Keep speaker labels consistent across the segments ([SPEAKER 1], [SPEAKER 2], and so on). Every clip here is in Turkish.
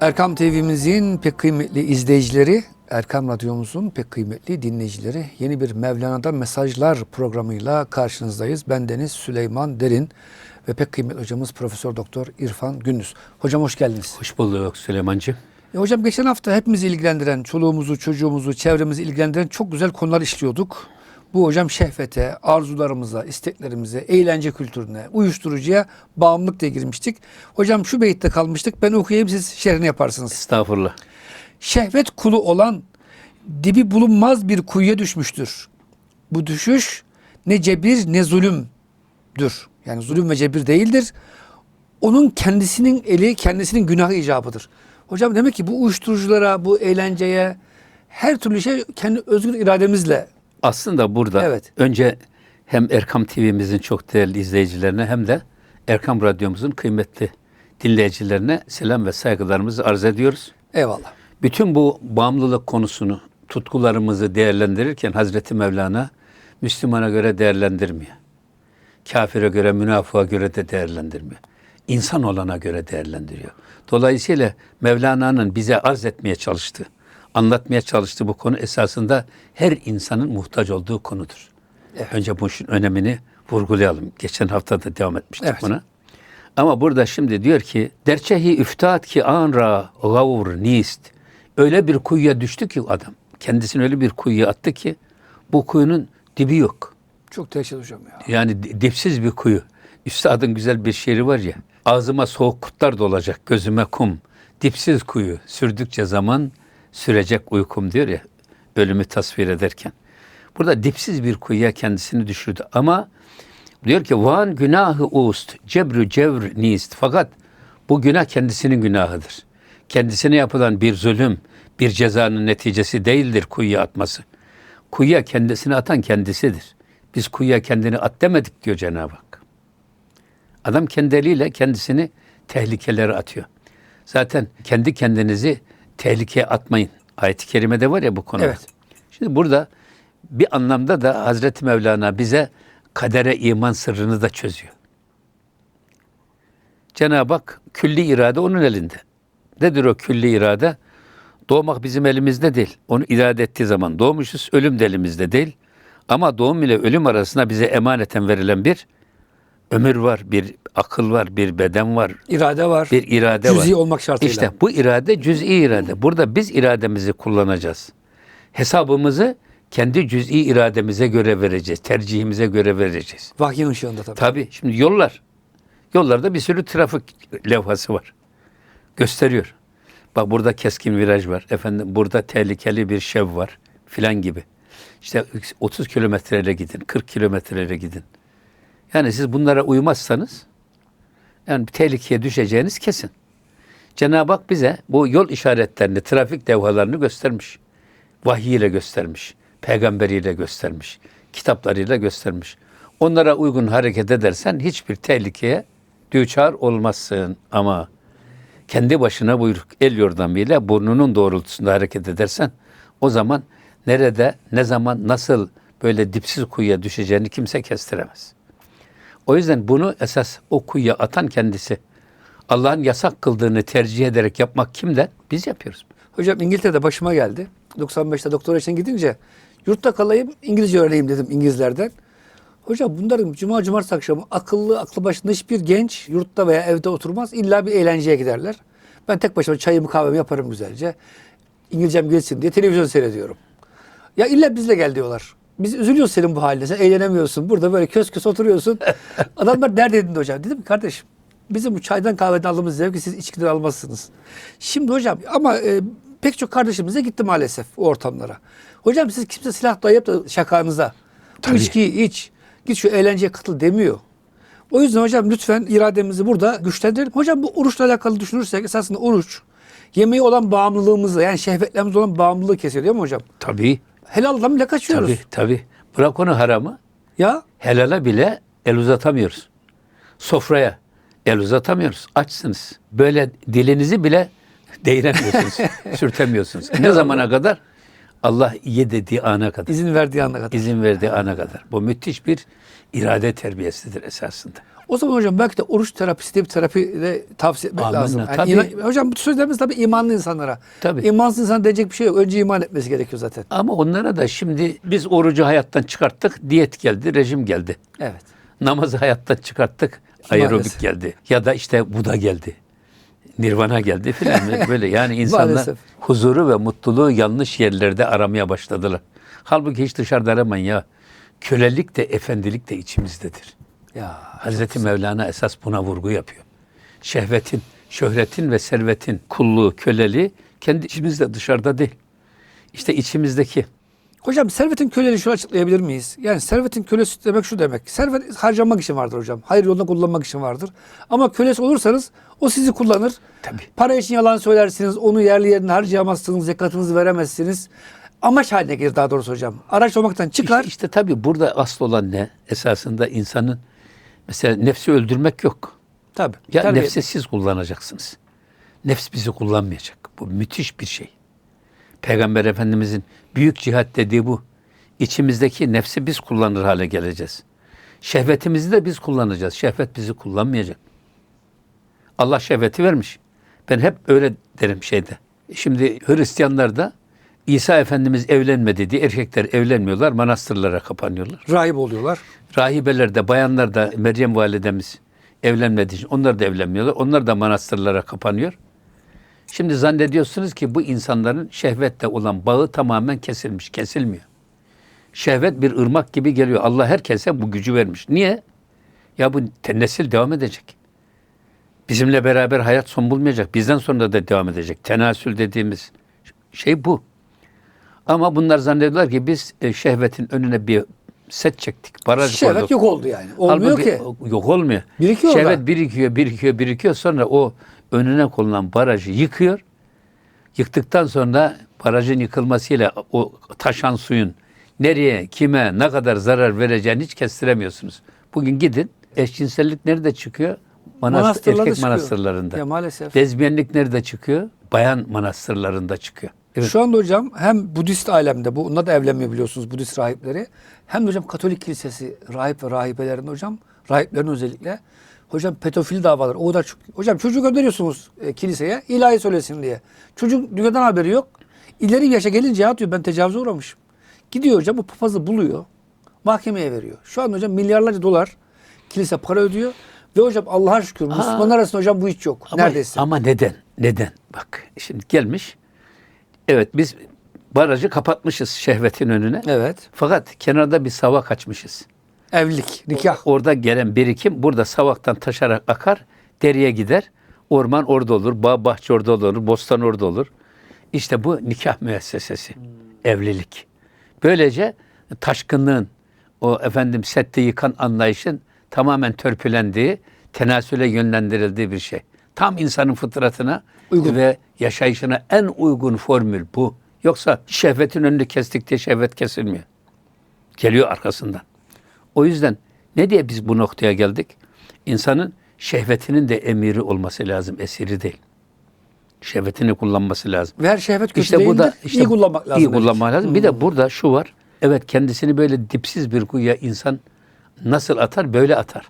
[SPEAKER 1] Erkam TV'mizin pek kıymetli izleyicileri, Erkam Radyomuzun pek kıymetli dinleyicileri yeni bir Mevlana'dan Mesajlar programıyla karşınızdayız. Ben Deniz Süleyman Derin ve pek kıymetli hocamız Profesör Doktor İrfan Gündüz. Hocam hoş geldiniz.
[SPEAKER 2] Hoş bulduk Süleymancığım.
[SPEAKER 1] E hocam geçen hafta hepimizi ilgilendiren, çoluğumuzu, çocuğumuzu, çevremizi ilgilendiren çok güzel konular işliyorduk. Bu hocam şehvete, arzularımıza, isteklerimize, eğlence kültürüne, uyuşturucuya bağımlılık diye girmiştik. Hocam şu beyitte kalmıştık. Ben okuyayım siz şerhini yaparsınız.
[SPEAKER 2] Estağfurullah.
[SPEAKER 1] Şehvet kulu olan dibi bulunmaz bir kuyuya düşmüştür. Bu düşüş ne cebir ne zulümdür. Yani zulüm ve cebir değildir. Onun kendisinin eli, kendisinin günahı icabıdır. Hocam demek ki bu uyuşturuculara, bu eğlenceye, her türlü şey kendi özgür irademizle.
[SPEAKER 2] Aslında burada
[SPEAKER 1] Evet.
[SPEAKER 2] önce hem Erkam TV'mizin çok değerli izleyicilerine hem de Erkam Radyomuzun kıymetli dinleyicilerine selam ve saygılarımızı arz ediyoruz.
[SPEAKER 1] Eyvallah.
[SPEAKER 2] Bütün bu bağımlılık konusunu, tutkularımızı değerlendirirken Hazreti Mevlana Müslümana göre değerlendirmiyor. Kafire göre, münafığa göre de değerlendirmiyor. İnsan olana göre değerlendiriyor. Dolayısıyla Mevlana'nın bize arz etmeye çalıştığı, anlatmaya çalıştığı bu konu esasında her insanın muhtaç olduğu konudur. Önce bu işin önemini vurgulayalım. Geçen hafta da devam etmiştik
[SPEAKER 1] Evet.
[SPEAKER 2] buna. Ama burada şimdi diyor ki derçehi üftat ki anra gavur nist. Öyle bir kuyuya düştü ki adam. Kendisini öyle bir kuyuya attı ki bu kuyunun dibi yok.
[SPEAKER 1] Çok teşekkür hocam ya.
[SPEAKER 2] Yani di- dipsiz bir kuyu. Üstadın güzel bir şiiri var ya. Ağzıma soğuk kurtlar dolacak, gözüme kum. Dipsiz kuyu, sürdükçe zaman sürecek uykum diyor ya. Ölümü tasvir ederken. Burada dipsiz bir kuyuya kendisini düşürdü. Ama diyor ki van günahı ust, cebrü cevr nist. Fakat bu günah kendisinin günahıdır. Kendisine yapılan bir zulüm, bir cezanın neticesi değildir kuyuya atması. Kuyuya kendisini atan kendisidir. Biz kuyuya kendini at demedik diyor Cenab-ı Hak. Adam kendi eliyle kendisini tehlikelere atıyor. Zaten kendi kendinizi tehlikeye atmayın. Ayet-i kerimede var ya bu konuda.
[SPEAKER 1] Evet.
[SPEAKER 2] Şimdi burada bir anlamda da Hazreti Mevlana bize kadere iman sırrını da çözüyor. Cenab-ı Hak külli irade onun elinde. Nedir o külli irade? Doğmak bizim elimizde değil. Onu irade ettiği zaman doğmuşuz. Ölüm de elimizde değil. Ama doğum ile ölüm arasında bize emaneten verilen bir ömür var, bir akıl var, bir beden var,
[SPEAKER 1] İrade var.
[SPEAKER 2] bir irade var.
[SPEAKER 1] Cüz'i olmak şartıyla.
[SPEAKER 2] İşte bu irade cüz'i irade. Burada biz irademizi kullanacağız. Hesabımızı kendi cüz'i irademize göre vereceğiz. Tercihimize göre vereceğiz.
[SPEAKER 1] Vahyin ışığında tabii.
[SPEAKER 2] Tabii şimdi yollar. Yollarda bir sürü trafik levhası var. Gösteriyor. Bak burada keskin viraj var. Efendim burada tehlikeli bir şev var filan gibi. İşte 30 kilometreyle gidin, 40 kilometreyle gidin. Yani siz bunlara uymazsanız yani tehlikeye düşeceğiniz kesin. Cenab-ı Hak bize bu yol işaretlerini, trafik levhalarını göstermiş. Vahiy göstermiş. Peygamberiyle göstermiş. Kitaplarıyla göstermiş. Onlara uygun hareket edersen hiçbir tehlikeye düçar olmazsın. Ama kendi başına buyruk el yordamıyla burnunun doğrultusunda hareket edersen o zaman nerede, ne zaman, nasıl böyle dipsiz kuyuya düşeceğini kimse kestiremez. O yüzden bunu esas o kuyuya atan kendisi. Allah'ın yasak kıldığını tercih ederek yapmak kimden? Biz yapıyoruz.
[SPEAKER 1] Hocam İngiltere'de başıma geldi. 95'te doktora için gidince yurtta kalayım İngilizce öğreneyim dedim İngilizlerden. Hocam bunların cuma cumartesi akşamı akıllı aklı başında hiçbir genç yurtta veya evde oturmaz. İlla bir eğlenceye giderler. Ben tek başıma çayımı kahvemi yaparım güzelce. İngilizcem gelsin diye televizyon seyrediyorum. Ya illa bizle gel diyorlar. Biz üzülüyoruz senin bu haline. Sen eğlenemiyorsun. Burada böyle kös kös oturuyorsun. Adamlar neredeydin de hocam? Dedim ki kardeşim bizim bu çaydan kahveden aldığımız zevki siz içkiden almazsınız. Şimdi hocam ama e, pek çok kardeşimiz de gitti maalesef o ortamlara. Hocam siz kimse silah dayayıp da şakanıza.
[SPEAKER 2] Tabii.
[SPEAKER 1] içkiyi iç. Git şu eğlenceye katıl demiyor. O yüzden hocam lütfen irademizi burada güçlendirelim. Hocam bu oruçla alakalı düşünürsek esasında oruç yemeği olan bağımlılığımızı yani şehvetlerimiz olan bağımlılığı kesiyor değil mi hocam?
[SPEAKER 2] Tabii,
[SPEAKER 1] Helaldan bile kaçıyoruz.
[SPEAKER 2] tabii, tabii. Bırak onu haramı,
[SPEAKER 1] Ya
[SPEAKER 2] helala bile el uzatamıyoruz. Sofraya el uzatamıyoruz. Açsınız. Böyle dilinizi bile değiremiyorsunuz, sürtemiyorsunuz. Ne zamana kadar? Allah ye dediği ana kadar.
[SPEAKER 1] izin verdiği ana kadar.
[SPEAKER 2] izin verdiği ana kadar. Bu müthiş bir irade terbiyesidir esasında.
[SPEAKER 1] O zaman hocam belki de oruç terapisi diye bir terapi de tavsiye etmek
[SPEAKER 2] Amenna,
[SPEAKER 1] lazım. Yani
[SPEAKER 2] tabii.
[SPEAKER 1] inan- hocam bu sözlerimiz tabii imanlı insanlara.
[SPEAKER 2] Tabii.
[SPEAKER 1] İmansız insan diyecek bir şey yok. Önce iman etmesi gerekiyor zaten.
[SPEAKER 2] Ama onlara da şimdi biz orucu hayattan çıkarttık, diyet geldi, rejim geldi.
[SPEAKER 1] Evet.
[SPEAKER 2] Namazı hayattan çıkarttık,
[SPEAKER 1] Maalesef.
[SPEAKER 2] aerobik geldi. Ya da işte Buda geldi. Nirvana geldi filan böyle yani insanlar
[SPEAKER 1] Maalesef.
[SPEAKER 2] huzuru ve mutluluğu yanlış yerlerde aramaya başladılar. Halbuki hiç dışarıda aramayın ya. Kölelik de efendilik de içimizdedir.
[SPEAKER 1] Ya
[SPEAKER 2] Hazreti Mevlana esas buna vurgu yapıyor. Şehvetin, şöhretin ve servetin kulluğu, köleliği kendi içimizde dışarıda değil. İşte içimizdeki.
[SPEAKER 1] Hocam servetin köleliği şunu açıklayabilir miyiz? Yani servetin kölesi demek şu demek. Servet harcamak için vardır hocam. Hayır yolunda kullanmak için vardır. Ama kölesi olursanız o sizi kullanır.
[SPEAKER 2] Tabii.
[SPEAKER 1] Para için yalan söylersiniz. Onu yerli yerine harcayamazsınız. Zekatınızı veremezsiniz. Amaç haline gelir daha doğrusu hocam. Araç olmaktan çıkar.
[SPEAKER 2] İşte, işte tabii burada asıl olan ne? Esasında insanın mesela nefsi öldürmek yok.
[SPEAKER 1] Tabii.
[SPEAKER 2] Ya
[SPEAKER 1] Terbiye-
[SPEAKER 2] nefsi siz kullanacaksınız. Nefs bizi kullanmayacak. Bu müthiş bir şey. Peygamber Efendimizin büyük cihat dediği bu. İçimizdeki nefsi biz kullanır hale geleceğiz. Şehvetimizi de biz kullanacağız. Şehvet bizi kullanmayacak. Allah şehveti vermiş. Ben hep öyle derim şeyde. Şimdi Hristiyanlar da İsa Efendimiz evlenmedi diye erkekler evlenmiyorlar, manastırlara kapanıyorlar.
[SPEAKER 1] rahip oluyorlar.
[SPEAKER 2] Rahibeler de, bayanlar da Meryem validemiz evlenmediği için onlar da evlenmiyorlar. Onlar da manastırlara kapanıyor. Şimdi zannediyorsunuz ki bu insanların şehvetle olan bağı tamamen kesilmiş. Kesilmiyor. Şehvet bir ırmak gibi geliyor. Allah herkese bu gücü vermiş. Niye? Ya bu nesil devam edecek. Bizimle beraber hayat son bulmayacak. Bizden sonra da devam edecek. Tenasül dediğimiz şey bu. Ama bunlar zannediyorlar ki biz e, şehvetin önüne bir set çektik. Baraj
[SPEAKER 1] Şehvet
[SPEAKER 2] koyduk.
[SPEAKER 1] yok oldu yani. Olmuyor
[SPEAKER 2] Halbuki
[SPEAKER 1] ki.
[SPEAKER 2] Yok olmuyor.
[SPEAKER 1] Birikiyor
[SPEAKER 2] Şehvet birikiyor, birikiyor, birikiyor. Sonra o önüne konulan barajı yıkıyor. Yıktıktan sonra barajın yıkılmasıyla o taşan suyun nereye, kime, ne kadar zarar vereceğini hiç kestiremiyorsunuz. Bugün gidin eşcinsellik nerede çıkıyor? Manastır,
[SPEAKER 1] Manastırlarda
[SPEAKER 2] erkek
[SPEAKER 1] çıkıyor.
[SPEAKER 2] manastırlarında.
[SPEAKER 1] Ya maalesef.
[SPEAKER 2] Lezbiyenlik nerede çıkıyor? Bayan manastırlarında çıkıyor. Evet.
[SPEAKER 1] Şu anda hocam hem Budist alemde bu onlar da evlenmiyor biliyorsunuz Budist rahipleri. Hem de hocam Katolik kilisesi rahip ve rahibelerinde hocam rahiplerin özellikle hocam pedofili davaları o kadar çok. Hocam çocuğu gönderiyorsunuz e, kiliseye ilahi söylesin diye. Çocuk dünyadan haberi yok. İleri yaşa gelince ya diyor ben tecavüze uğramışım. Gidiyor hocam bu papazı buluyor. Mahkemeye veriyor. Şu an hocam milyarlarca dolar kilise para ödüyor. Ve hocam Allah'a şükür Müslümanlar arasında hocam bu hiç yok.
[SPEAKER 2] Ama,
[SPEAKER 1] Neredeyse.
[SPEAKER 2] Ama neden? Neden? Bak şimdi gelmiş. Evet biz barajı kapatmışız şehvetin önüne.
[SPEAKER 1] Evet.
[SPEAKER 2] Fakat kenarda bir savak açmışız.
[SPEAKER 1] Evlilik, nikah.
[SPEAKER 2] Orada gelen birikim burada savaktan taşarak akar, deriye gider. Orman orada olur, bağ bahçe orada olur, bostan orada olur. İşte bu nikah müessesesi, evlilik. Böylece taşkınlığın, o efendim sette yıkan anlayışın tamamen törpülendiği, tenasüle yönlendirildiği bir şey. Tam insanın fıtratına
[SPEAKER 1] Uygun.
[SPEAKER 2] ve yaşayışına en uygun formül bu. Yoksa şehvetin önünü kestik diye şehvet kesilmiyor. Geliyor arkasından. O yüzden ne diye biz bu noktaya geldik? İnsanın şehvetinin de emiri olması lazım, esiri değil. Şehvetini kullanması lazım.
[SPEAKER 1] Ve her şehvet kötü
[SPEAKER 2] İşte
[SPEAKER 1] değildir.
[SPEAKER 2] da işte
[SPEAKER 1] iyi kullanmak lazım.
[SPEAKER 2] İyi.
[SPEAKER 1] Hmm.
[SPEAKER 2] kullanmak lazım. Bir de burada şu var. Evet kendisini böyle dipsiz bir kuyuya insan nasıl atar? Böyle atar.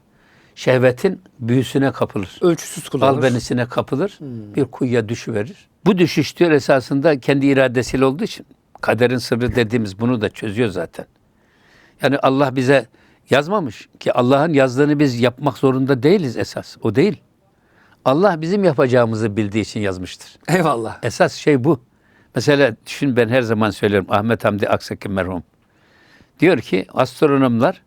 [SPEAKER 2] Şehvetin büyüsüne kapılır.
[SPEAKER 1] Ölçüsüz kullanır.
[SPEAKER 2] Albenisine kapılır.
[SPEAKER 1] Hmm.
[SPEAKER 2] Bir kuyuya düşüverir. Bu düşüş diyor esasında kendi iradesiyle olduğu için kaderin sırrı dediğimiz bunu da çözüyor zaten. Yani Allah bize yazmamış ki Allah'ın yazdığını biz yapmak zorunda değiliz esas. O değil. Allah bizim yapacağımızı bildiği için yazmıştır.
[SPEAKER 1] Eyvallah.
[SPEAKER 2] Esas şey bu. Mesela düşün ben her zaman söylerim Ahmet Hamdi Aksaki merhum. Diyor ki astronomlar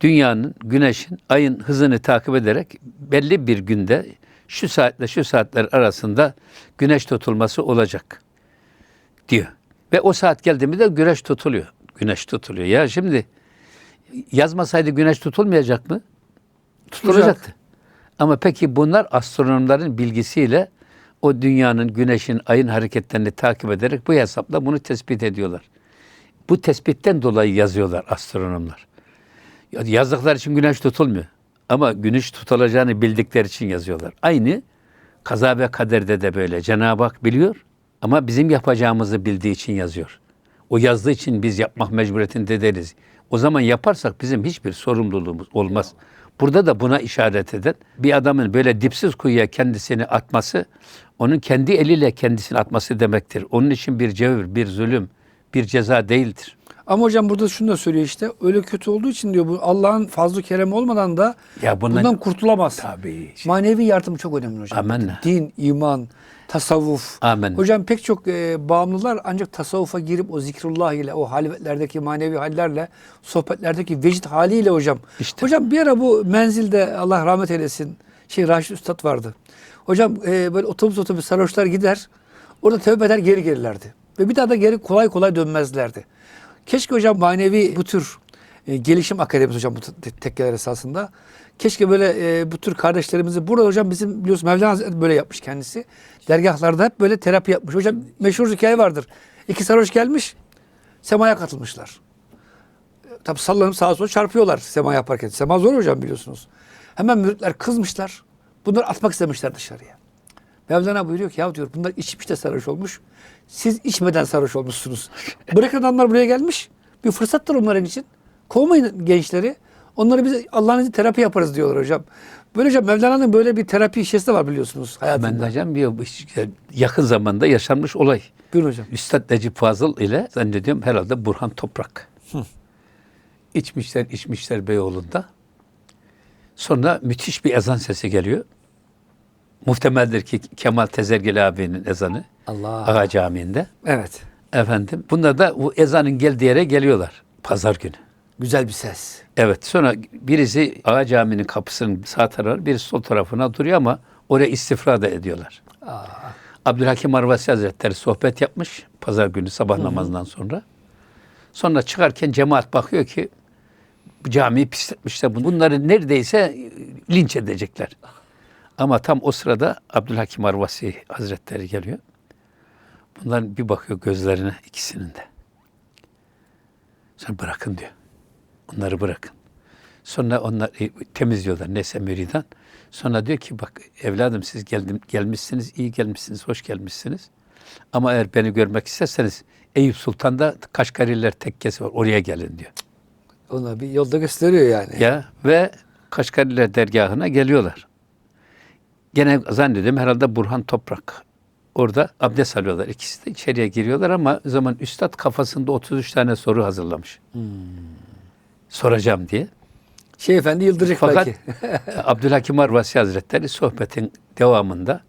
[SPEAKER 2] dünyanın, güneşin, ayın hızını takip ederek belli bir günde şu saatle şu saatler arasında güneş tutulması olacak diyor. Ve o saat geldi mi de güneş tutuluyor. Güneş tutuluyor. Ya şimdi yazmasaydı güneş tutulmayacak mı? Tutulacaktı. Ama peki bunlar astronomların bilgisiyle o dünyanın, güneşin, ayın hareketlerini takip ederek bu hesapla bunu tespit ediyorlar. Bu tespitten dolayı yazıyorlar astronomlar. Ya Yazdıkları için güneş tutulmuyor. Ama güneş tutulacağını bildikleri için yazıyorlar. Aynı kaza ve kaderde de böyle. Cenab-ı Hak biliyor ama bizim yapacağımızı bildiği için yazıyor. O yazdığı için biz yapmak mecburiyetinde değiliz. O zaman yaparsak bizim hiçbir sorumluluğumuz olmaz. Burada da buna işaret eden bir adamın böyle dipsiz kuyuya kendisini atması onun kendi eliyle kendisini atması demektir. Onun için bir cevir, bir zulüm, bir ceza değildir.
[SPEAKER 1] Ama hocam burada şunu da söylüyor işte öyle kötü olduğu için diyor bu Allah'ın fazlı kerem olmadan da
[SPEAKER 2] Ya bundan,
[SPEAKER 1] bundan kurtulamaz.
[SPEAKER 2] tabii.
[SPEAKER 1] Manevi yardım çok önemli hocam.
[SPEAKER 2] Amenna.
[SPEAKER 1] Din, iman, tasavvuf.
[SPEAKER 2] Amenna.
[SPEAKER 1] Hocam pek çok e, bağımlılar ancak tasavvufa girip o zikrullah ile, o halvetlerdeki manevi hallerle, sohbetlerdeki vecd haliyle hocam.
[SPEAKER 2] İşte.
[SPEAKER 1] Hocam bir ara bu menzilde Allah rahmet eylesin şey Raşit Üstad vardı. Hocam e, böyle otobüs otobüs sarhoşlar gider. Orada tövbe eder geri gelirlerdi. Ve bir daha da geri kolay kolay dönmezlerdi. Keşke hocam manevi bu tür e, gelişim akademisi hocam bu te- tekkeler esasında. Keşke böyle e, bu tür kardeşlerimizi burada hocam bizim biliyorsun Mevlana Hazretleri böyle yapmış kendisi. Dergahlarda hep böyle terapi yapmış. Hocam meşhur hikaye vardır. İki sarhoş gelmiş semaya katılmışlar. E, Tabi sallanıp sağa sola çarpıyorlar sema yaparken. Sema zor hocam biliyorsunuz. Hemen müritler kızmışlar. Bunları atmak istemişler dışarıya. Mevlana buyuruyor ki ya diyor bunlar içmiş de sarhoş olmuş. Siz içmeden sarhoş olmuşsunuz. Bırakın adamlar buraya gelmiş. Bir fırsattır onların için. Kovmayın gençleri. Onları biz Allah'ın izniyle terapi yaparız diyorlar hocam. Böyle hocam Mevlana'nın böyle bir terapi işesi de var biliyorsunuz hayatında.
[SPEAKER 2] Ben hocam bir yakın zamanda yaşanmış olay.
[SPEAKER 1] Buyurun hocam.
[SPEAKER 2] Üstad Necip Fazıl ile zannediyorum herhalde Burhan Toprak. İçmişler içmişler Beyoğlu'nda. Sonra müthiş bir ezan sesi geliyor. Muhtemeldir ki Kemal Tezergeli abinin ezanı.
[SPEAKER 1] Allah.
[SPEAKER 2] Ağa Camii'nde.
[SPEAKER 1] Evet.
[SPEAKER 2] Efendim bunlar da bu ezanın geldiği yere geliyorlar. Pazar günü.
[SPEAKER 1] Güzel bir ses.
[SPEAKER 2] Evet sonra birisi Ağa Camii'nin kapısının sağ tarafına birisi sol tarafına duruyor ama oraya istifra da ediyorlar. Abdülhakim Arvasi Hazretleri sohbet yapmış pazar günü sabah namazından sonra. Sonra çıkarken cemaat bakıyor ki bu camiyi pisletmişler. Bunları neredeyse linç edecekler. Ama tam o sırada Abdülhakim Arvasi Hazretleri geliyor. Bunların bir bakıyor gözlerine ikisinin de. Sonra bırakın diyor. Onları bırakın. Sonra onlar e, temizliyorlar neyse müridan. Sonra diyor ki bak evladım siz geldim, gelmişsiniz, iyi gelmişsiniz, hoş gelmişsiniz. Ama eğer beni görmek isterseniz Eyüp Sultan'da Kaşgariler tekkesi var. Oraya gelin diyor.
[SPEAKER 1] Ona bir yolda gösteriyor yani.
[SPEAKER 2] Ya ve Kaşgariler dergahına geliyorlar. Gene zannediyorum herhalde Burhan Toprak. Orada abdest alıyorlar. İkisi de içeriye giriyorlar ama o zaman üstad kafasında 33 tane soru hazırlamış. Soracağım diye.
[SPEAKER 1] Şey efendi yıldıracak
[SPEAKER 2] Fakat
[SPEAKER 1] belki.
[SPEAKER 2] Abdülhakim Arvasi Hazretleri sohbetin devamında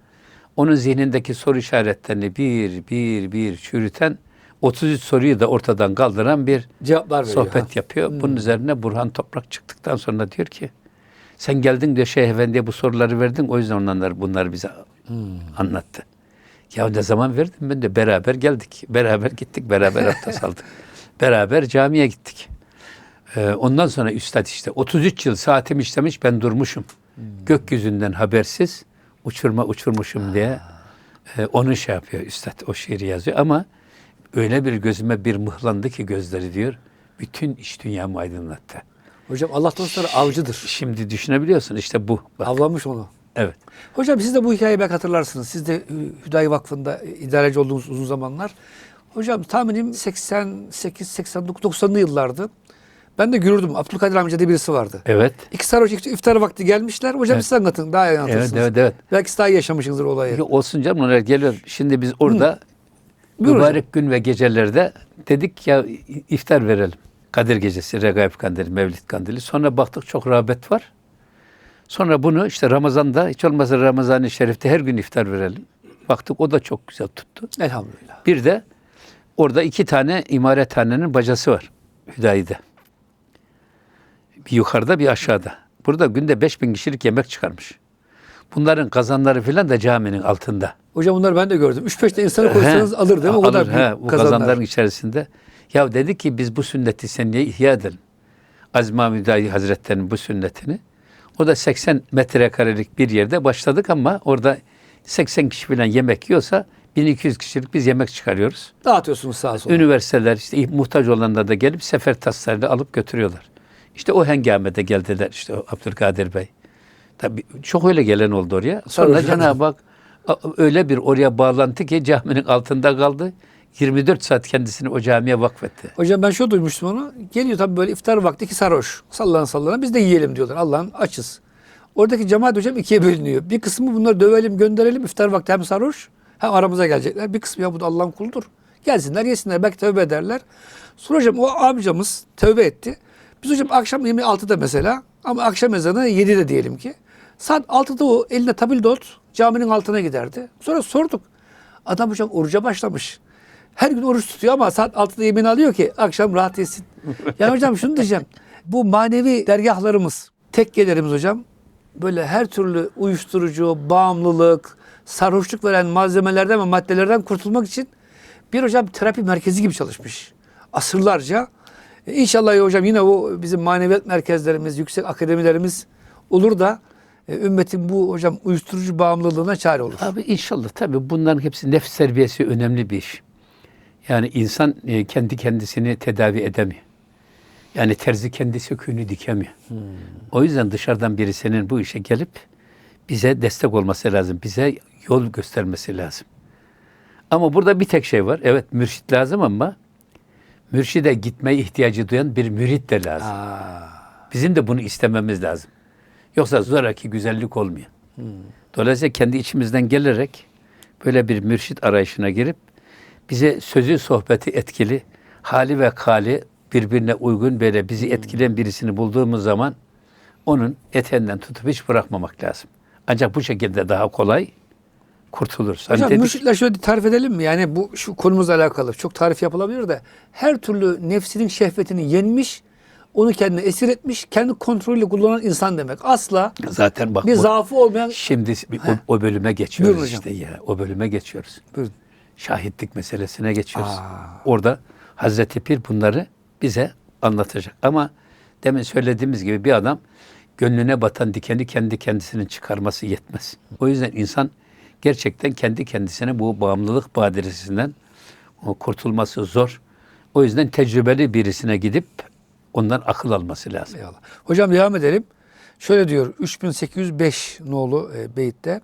[SPEAKER 2] onun zihnindeki soru işaretlerini bir bir bir çürüten 33 soruyu da ortadan kaldıran bir
[SPEAKER 1] Cevaplar veriyor.
[SPEAKER 2] sohbet
[SPEAKER 1] ha.
[SPEAKER 2] yapıyor. Bunun üzerine Burhan Toprak çıktıktan sonra diyor ki sen geldin diyor Şeyh Efendi'ye bu soruları verdin o yüzden onları bunları bize anlattı. Ya ne zaman verdim ben de beraber geldik. Beraber gittik. Beraber abdest aldık. Beraber camiye gittik. Ee, ondan sonra üstad işte 33 yıl saatim işlemiş ben durmuşum. Gökyüzünden habersiz uçurma uçurmuşum diye e, onu şey yapıyor üstad o şiiri yazıyor ama öyle bir gözüme bir mıhlandı ki gözleri diyor. Bütün iş dünyamı aydınlattı.
[SPEAKER 1] Hocam Allah dostları avcıdır.
[SPEAKER 2] Şimdi düşünebiliyorsun işte bu. Bak,
[SPEAKER 1] Avlamış onu.
[SPEAKER 2] Evet.
[SPEAKER 1] Hocam siz de bu hikayeyi belki hatırlarsınız. Siz de Hü- Hüdayi Vakfı'nda idareci olduğunuz uzun zamanlar. Hocam tahminim 88, 89, 90'lı yıllardı. Ben de görürdüm. Abdülkadir amca diye birisi vardı.
[SPEAKER 2] Evet.
[SPEAKER 1] İki sarhoş iftar vakti gelmişler. Hocam
[SPEAKER 2] Evet.
[SPEAKER 1] siz anlatın. Daha iyi anlatırsınız.
[SPEAKER 2] Evet, evet, evet.
[SPEAKER 1] Belki siz daha iyi yaşamışsınızdır olayı.
[SPEAKER 2] Ya olsun canım onlar geliyor. Şimdi biz orada
[SPEAKER 1] Buyur
[SPEAKER 2] mübarek gün ve gecelerde dedik ya iftar verelim. Kadir gecesi, Regaib Kandili, Mevlid Kandili. Sonra baktık çok rağbet var. Sonra bunu işte Ramazan'da hiç olmazsa Ramazan-ı Şerif'te her gün iftar verelim. Baktık o da çok güzel tuttu.
[SPEAKER 1] Elhamdülillah.
[SPEAKER 2] Bir de orada iki tane imarethanenin bacası var Hüdayi'de. Bir yukarıda bir aşağıda. Burada günde 5000 kişilik yemek çıkarmış. Bunların kazanları filan da caminin altında.
[SPEAKER 1] Hocam bunları ben de gördüm. 3-5 de insanı koysanız alır değil mi? O kadar
[SPEAKER 2] Alır,
[SPEAKER 1] büyük
[SPEAKER 2] he, bu
[SPEAKER 1] kazanlar.
[SPEAKER 2] kazanların içerisinde. Ya dedi ki biz bu sünneti seneye ihya edelim. Aziz Mahmud Hüdayi Hazretleri'nin bu sünnetini. O da 80 metrekarelik bir yerde başladık ama orada 80 kişi falan yemek yiyorsa 1200 kişilik biz yemek çıkarıyoruz.
[SPEAKER 1] Dağıtıyorsunuz sağa sola.
[SPEAKER 2] Üniversiteler işte muhtaç olanlar da gelip sefer taslarıyla alıp götürüyorlar. İşte o hengamede geldiler işte Abdülkadir Bey. Tabii çok öyle gelen oldu oraya. Sonra. Cenab-ı Hak öyle bir oraya bağlantı ki caminin altında kaldı. 24 saat kendisini o camiye vakfetti.
[SPEAKER 1] Hocam ben şöyle duymuştum onu. Geliyor tabii böyle iftar vakti iki sarhoş. Sallana sallana biz de yiyelim diyorlar. Allah'ın açız. Oradaki cemaat hocam ikiye bölünüyor. Bir kısmı bunları dövelim gönderelim iftar vakti hem sarhoş hem aramıza gelecekler. Bir kısmı ya bu da Allah'ın kuludur. Gelsinler yesinler belki tövbe ederler. Sonra hocam o amcamız tövbe etti. Biz hocam akşam yemeği 6'da mesela ama akşam ezanı 7'de diyelim ki. Saat 6'da o eline tabildot caminin altına giderdi. Sonra sorduk. Adam hocam oruca başlamış. Her gün oruç tutuyor ama saat 6'da yemin alıyor ki akşam rahat yesin. Yani hocam şunu diyeceğim. Bu manevi dergahlarımız, tekkelerimiz hocam böyle her türlü uyuşturucu, bağımlılık, sarhoşluk veren malzemelerden ve maddelerden kurtulmak için bir hocam terapi merkezi gibi çalışmış. Asırlarca. E, İnşallah ya hocam yine o bizim maneviyat merkezlerimiz, yüksek akademilerimiz olur da e, ümmetin bu hocam uyuşturucu bağımlılığına çare olur.
[SPEAKER 2] Abi inşallah tabii bunların hepsi nefs terbiyesi önemli bir iş. Yani insan e, kendi kendisini tedavi edemiyor. Yani terzi kendi söküğünü dikemiyor. O yüzden dışarıdan birisinin bu işe gelip bize destek olması lazım. Bize yol göstermesi lazım. Ama burada bir tek şey var. Evet mürşit lazım ama mürşide gitmeye ihtiyacı duyan bir mürit de lazım. Bizim de bunu istememiz lazım. Yoksa zoraki güzellik olmuyor. Dolayısıyla kendi içimizden gelerek böyle bir mürşit arayışına girip bize sözü sohbeti etkili, hali ve kali birbirine uygun böyle bizi etkileyen birisini bulduğumuz zaman onun eteğinden tutup hiç bırakmamak lazım. Ancak bu şekilde daha kolay kurtuluruz. Hani
[SPEAKER 1] Hocam
[SPEAKER 2] dedik-
[SPEAKER 1] mürşitler şöyle tarif edelim mi? Yani bu şu konumuzla alakalı çok tarif yapılabilir de her türlü nefsinin şehvetini yenmiş, onu kendine esir etmiş, kendi kontrolüyle kullanan insan demek. Asla
[SPEAKER 2] zaten bak
[SPEAKER 1] bir zaafı olmayan...
[SPEAKER 2] şimdi o, o bölüme geçiyoruz
[SPEAKER 1] Buyurun hocam.
[SPEAKER 2] işte ya. O bölüme geçiyoruz.
[SPEAKER 1] Buyurun.
[SPEAKER 2] Şahitlik meselesine geçiyoruz.
[SPEAKER 1] Aa.
[SPEAKER 2] Orada Hazreti Pir bunları bize anlatacak. Ama demin söylediğimiz gibi bir adam gönlüne batan dikeni kendi kendisinin çıkarması yetmez. O yüzden insan gerçekten kendi kendisine bu bağımlılık badiresinden kurtulması zor. O yüzden tecrübeli birisine gidip ondan akıl alması lazım.
[SPEAKER 1] Eyvallah. Hocam devam edelim. Şöyle diyor 3805 nolu e, beyitte.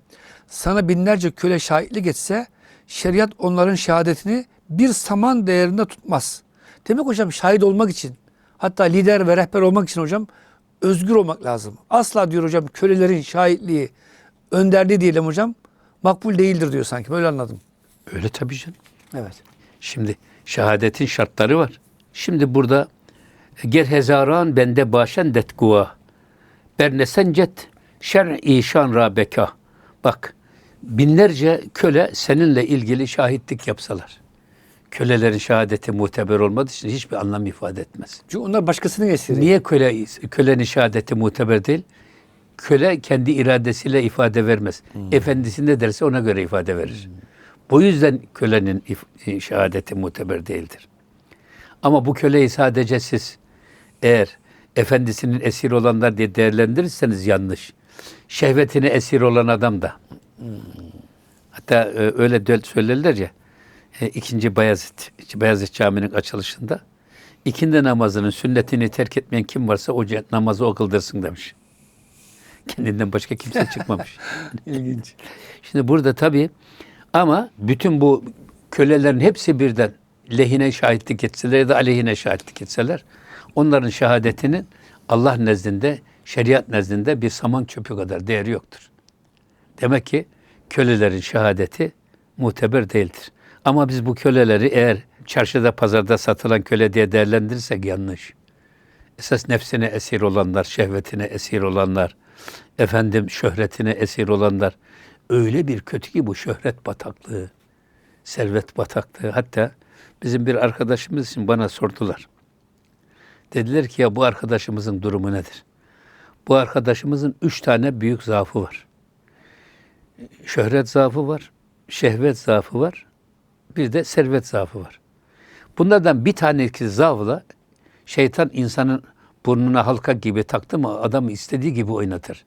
[SPEAKER 1] Sana binlerce köle şahitlik etse şeriat onların şehadetini bir saman değerinde tutmaz. Demek hocam şahit olmak için hatta lider ve rehber olmak için hocam özgür olmak lazım. Asla diyor hocam kölelerin şahitliği, önderliği diyelim hocam makbul değildir diyor sanki. Böyle anladım.
[SPEAKER 2] Öyle tabii canım.
[SPEAKER 1] Evet.
[SPEAKER 2] Şimdi şehadetin şartları var. Şimdi burada ger hezaran bende başen det guva. Bernesen cet şer işan rabeka. Bak binlerce köle seninle ilgili şahitlik yapsalar. Kölelerin şehadeti muteber olmadığı için hiçbir anlam ifade etmez.
[SPEAKER 1] Çünkü onlar başkasının esiri.
[SPEAKER 2] Niye köle kölenin şehadeti muteber değil? Köle kendi iradesiyle ifade vermez. Efendisi ne derse ona göre ifade verir. Bu yüzden kölenin e, şehadeti muteber değildir. Ama bu köleyi sadece siz eğer efendisinin esir olanlar diye değerlendirirseniz yanlış. Şehvetine esir olan adam da. Hatta e, öyle söylerler ya. e, ikinci Bayezid, Bayezid Camii'nin açılışında ikindi namazının sünnetini terk etmeyen kim varsa o namazı o kıldırsın demiş. Kendinden başka kimse çıkmamış.
[SPEAKER 1] İlginç.
[SPEAKER 2] Şimdi burada tabii ama bütün bu kölelerin hepsi birden lehine şahitlik etseler ya da aleyhine şahitlik etseler onların şehadetinin Allah nezdinde, şeriat nezdinde bir saman çöpü kadar değeri yoktur. Demek ki kölelerin şehadeti muteber değildir. Ama biz bu köleleri eğer çarşıda pazarda satılan köle diye değerlendirirsek yanlış. Esas nefsine esir olanlar, şehvetine esir olanlar, efendim şöhretine esir olanlar öyle bir kötü ki bu şöhret bataklığı, servet bataklığı. Hatta bizim bir arkadaşımız için bana sordular. Dediler ki ya bu arkadaşımızın durumu nedir? Bu arkadaşımızın üç tane büyük zaafı var. Şöhret zaafı var, şehvet zaafı var, bir de servet zaafı var. Bunlardan bir tanesi zaafla şeytan insanın burnuna halka gibi taktı mı adamı istediği gibi oynatır.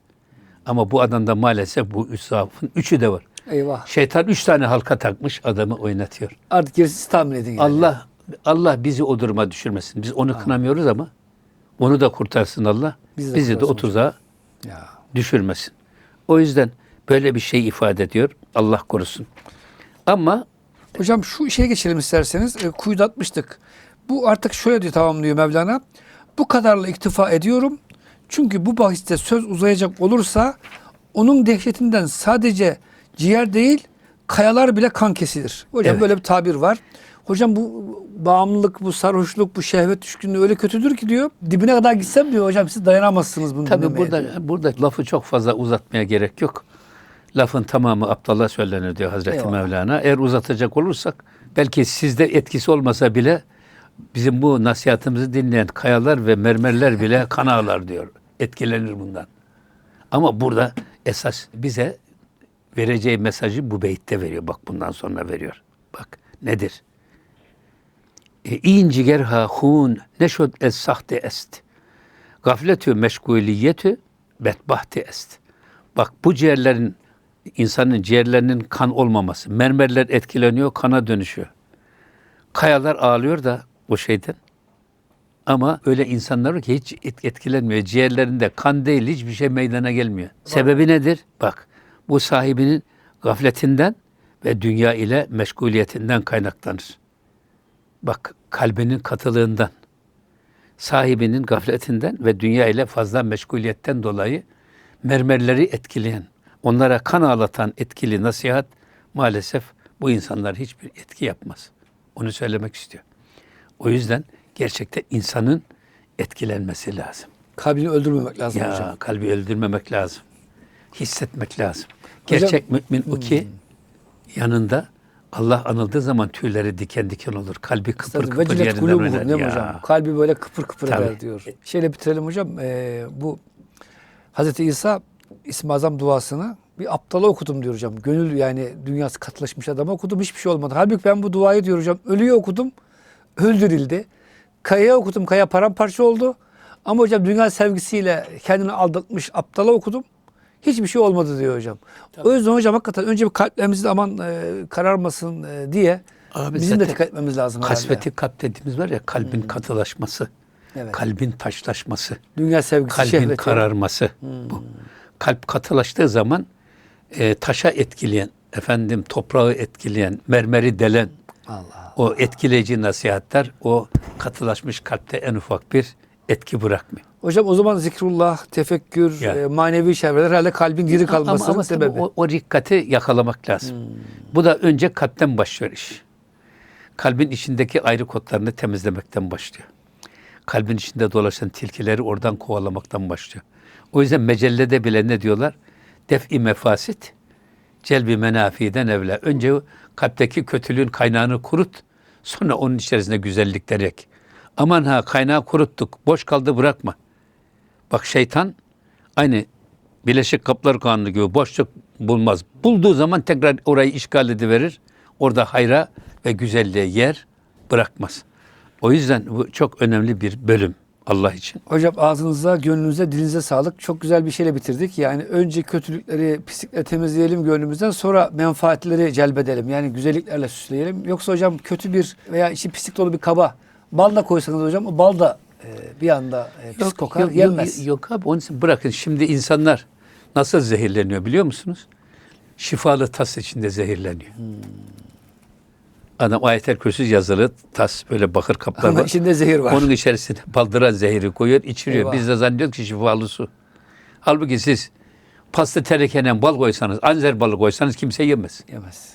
[SPEAKER 2] Ama bu adamda maalesef bu üç zaafın üçü de var.
[SPEAKER 1] Eyvah.
[SPEAKER 2] Şeytan üç tane halka takmış adamı oynatıyor.
[SPEAKER 1] Artık gerisi tahmin edin. yani.
[SPEAKER 2] Allah Allah bizi o duruma düşürmesin. Biz onu kınamıyoruz ama onu da kurtarsın Allah.
[SPEAKER 1] Bizi de
[SPEAKER 2] bizi de o tuzağa
[SPEAKER 1] Ya.
[SPEAKER 2] düşürmesin. O yüzden böyle bir şey ifade ediyor. Allah korusun. Ama
[SPEAKER 1] Hocam şu şeye geçelim isterseniz. E, kuyuda atmıştık. Bu artık şöyle diye tamamlıyor Mevlana. Bu kadarla iktifa ediyorum. Çünkü bu bahiste söz uzayacak olursa onun dehşetinden sadece ciğer değil kayalar bile kan kesilir. Hocam
[SPEAKER 2] Evet.
[SPEAKER 1] böyle bir tabir var. Hocam bu bağımlılık, bu sarhoşluk, bu şehvet düşkünlüğü öyle kötüdür ki diyor. Dibine kadar gitsem diyor hocam siz dayanamazsınız bunu
[SPEAKER 2] Tabii burada
[SPEAKER 1] diyor.
[SPEAKER 2] burada lafı çok fazla uzatmaya gerek yok. Lafın tamamı aptala söylenir diyor Hazreti
[SPEAKER 1] Eyvallah.
[SPEAKER 2] Mevlana. Eğer uzatacak olursak belki sizde etkisi olmasa bile bizim bu nasihatimizi dinleyen kayalar ve mermerler bile kan ağlar diyor. Etkilenir bundan. Ama burada esas bize vereceği mesajı bu beytte veriyor. Bak bundan sonra veriyor. Bak nedir? E, İn cigerha hun neşod es sahte est. Gafletü meşguliyetü bedbahti est. Bak bu ciğerlerin insanın ciğerlerinin kan olmaması. Mermerler etkileniyor, kana dönüşüyor. Kayalar ağlıyor da o şeyden. Ama öyle insanlar var ki hiç et- etkilenmiyor. Ciğerlerinde kan değil hiçbir şey meydana gelmiyor. Sebebi nedir? Bak bu sahibinin gafletinden ve dünya ile meşguliyetinden kaynaklanır. Bak kalbinin katılığından, sahibinin gafletinden ve dünya ile fazla meşguliyetten dolayı mermerleri etkileyen, onlara kan ağlatan etkili nasihat maalesef bu insanlar hiçbir etki yapmaz. Onu söylemek istiyor. O yüzden gerçekten insanın etkilenmesi lazım.
[SPEAKER 1] Kalbini öldürmemek lazım
[SPEAKER 2] Ya
[SPEAKER 1] hocam.
[SPEAKER 2] kalbi öldürmemek lazım. Hissetmek lazım. Gerçek mümin o ki yanında Allah anıldığı zaman tüyleri diken diken olur. Kalbi kıpır kıpır
[SPEAKER 1] Vecilet
[SPEAKER 2] yerinden oynar.
[SPEAKER 1] mi
[SPEAKER 2] Ya.
[SPEAKER 1] hocam? Kalbi böyle kıpır kıpır
[SPEAKER 2] Tabii.
[SPEAKER 1] eder diyor. Şeyle bitirelim hocam. Ee, bu Hazreti İsa İsmi Azam duasını bir aptala okudum diyor hocam. Gönül yani dünyası katılaşmış adama okudum hiçbir şey olmadı. Halbuki ben bu duayı diyor hocam ölüye okudum öldürüldü. Kayaya okudum kaya paramparça oldu. Ama hocam dünya sevgisiyle kendini aldatmış aptala okudum. Hiçbir şey olmadı diyor hocam. O yüzden hocam hakikaten önce bir kalplerimizde aman e, kararmasın e, diye
[SPEAKER 2] Abi
[SPEAKER 1] bizim de dikkat etmemiz lazım.
[SPEAKER 2] Kasveti kalp dediğimiz var ya kalbin katılaşması,
[SPEAKER 1] Hmm. Evet.
[SPEAKER 2] kalbin taşlaşması,
[SPEAKER 1] Dünya sevgisi,
[SPEAKER 2] kalbin
[SPEAKER 1] şehveti.
[SPEAKER 2] kararması. Bu. Kalp katılaştığı zaman e, taşa etkileyen, efendim toprağı etkileyen, mermeri delen
[SPEAKER 1] Allah.
[SPEAKER 2] o etkileyici nasihatler o katılaşmış kalpte en ufak bir etki bırakmıyor.
[SPEAKER 1] Hocam o zaman zikrullah, tefekkür,
[SPEAKER 2] Ya.
[SPEAKER 1] e, manevi şerbeler herhalde kalbin diri kalmasının
[SPEAKER 2] ama, ama
[SPEAKER 1] sebebi.
[SPEAKER 2] o, o rikkati yakalamak lazım.
[SPEAKER 1] Hmm.
[SPEAKER 2] Bu da önce kalpten başlıyor iş. Kalbin içindeki ayrı kodlarını temizlemekten başlıyor. Kalbin içinde dolaşan tilkileri oradan kovalamaktan başlıyor. O yüzden mecellede bile ne diyorlar? Def-i mefasit, celbi menafiden evle. Önce kalpteki kötülüğün kaynağını kurut, sonra onun içerisinde güzellikler ek. Aman ha kaynağı kuruttuk, boş kaldı bırakma. Bak şeytan aynı Birleşik Kaplar Kanunu gibi boşluk bulmaz. Bulduğu zaman tekrar orayı işgal ediverir. Orada hayra ve güzelliğe yer bırakmaz. O yüzden bu çok önemli bir bölüm Allah için.
[SPEAKER 1] Hocam ağzınıza, gönlünüze, dilinize sağlık. Çok güzel bir şeyle bitirdik. Yani önce kötülükleri, pislikleri temizleyelim gönlümüzden sonra menfaatleri celbedelim. Yani güzelliklerle süsleyelim. Yoksa hocam kötü bir veya içi pislik dolu bir kaba bal da koysanız hocam o bal da e, bir anda e, pis kokar,
[SPEAKER 2] yok,
[SPEAKER 1] yenmez.
[SPEAKER 2] Yok, yok abi onun için bırakın. Şimdi insanlar nasıl zehirleniyor biliyor musunuz? Şifalı tas içinde zehirleniyor.
[SPEAKER 1] Hmm.
[SPEAKER 2] Adam ayetel kürsü yazılı tas böyle bakır kaplar
[SPEAKER 1] Ama
[SPEAKER 2] var.
[SPEAKER 1] içinde zehir var.
[SPEAKER 2] Onun içerisine baldıra zehri koyuyor, içiriyor.
[SPEAKER 1] Eyvah.
[SPEAKER 2] Biz de zannediyoruz ki şifalı su. Halbuki siz pasta terekenen bal koysanız, anzer balı koysanız kimse yemez.
[SPEAKER 1] Yemez.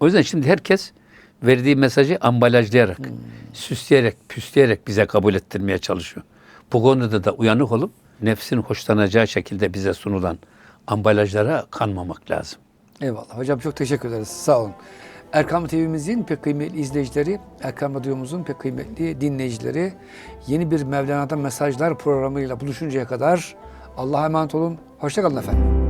[SPEAKER 2] O yüzden şimdi herkes verdiği mesajı ambalajlayarak, süsleyerek, püsleyerek bize kabul ettirmeye çalışıyor. Bu konuda da uyanık olup nefsin hoşlanacağı şekilde bize sunulan ambalajlara kanmamak lazım.
[SPEAKER 1] Eyvallah. Hocam çok teşekkür ederiz. Sağ olun. Erkam TV'mizin pek kıymetli izleyicileri, Erkam Radyomuzun pek kıymetli dinleyicileri yeni bir Mevlana'dan mesajlar programıyla buluşuncaya kadar Allah'a emanet olun. Hoşçakalın efendim.